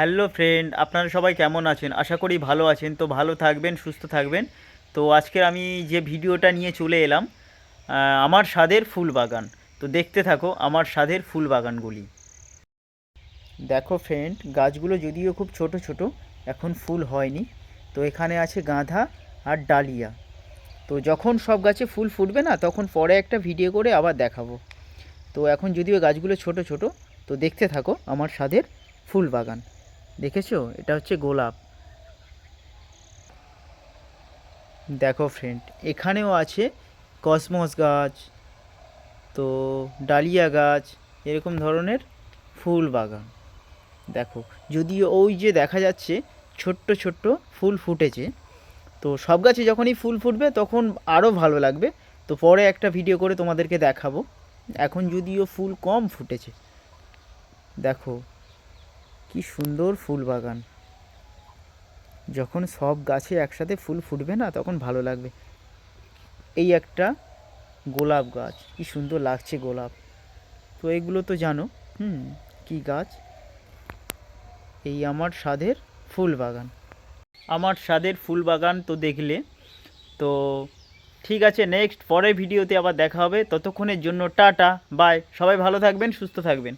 Hello friend, আপনারা সবাই কেমন আছেন? আশা করি ভালো আছেন। তো ভালো থাকবেন, সুস্থ থাকবেন। তো আজকে আমি যে ভিডিওটা নিয়ে চলে এলাম আমার স্বাদের ফুল বাগান। তো দেখতে থাকো আমার স্বাদের ফুল বাগানগুলি। দেখো ফ্রেন্ড, গাছগুলো যদিও খুব ছোট ছোট, এখন ফুল হয়নি। তো এখানে আছে গাঁধা আর ডালিয়া। তো যখন সব গাছে ফুল ফুটবে না, তখন পরে একটা ভিডিও করে আবার দেখাবো। তো এখন যদিও গাছগুলো ছোট ছোট, তো দেখতে থাকো আমার স্বাদের ফুল বাগান। দেখেছ? এটা হচ্ছে গোলাপ। দেখো ফ্রেন্ড এখানেও আছে কসমস গাছ, তো ডালিয়া গাছ, এরকম ধরনের ফুল বাগান। দেখো, যদিও ওই যে দেখা যাচ্ছে ছোট্ট ছোট্ট ফুল ফুটেছে, তো সব গাছে যখনই ফুল ফুটবে তখন আরও ভালো লাগবে। তো পরে একটা ভিডিও করে তোমাদেরকে দেখাবো। এখন যদিও ফুল কম ফুটেছে, দেখো। কি সুন্দর ফুল বাগান। যখন সব গাছে একসাথে ফুল ফুটবে না, তখন ভালো লাগবে। এই একটা গোলাপ গাছ, কি সুন্দর লাগছে গোলাপ। তো এগুলো তো জানো, হুম, কি গাছ? এই আমার স্বাদের ফুল বাগান। আমার স্বাদের ফুল বাগান তো দেখলে। তো ঠিক আছে, নেক্সট পরের ভিডিওতে আবার দেখা হবে। ততক্ষণের জন্য টাটা, বাই। সবাই ভালো থাকবেন, সুস্থ থাকবেন।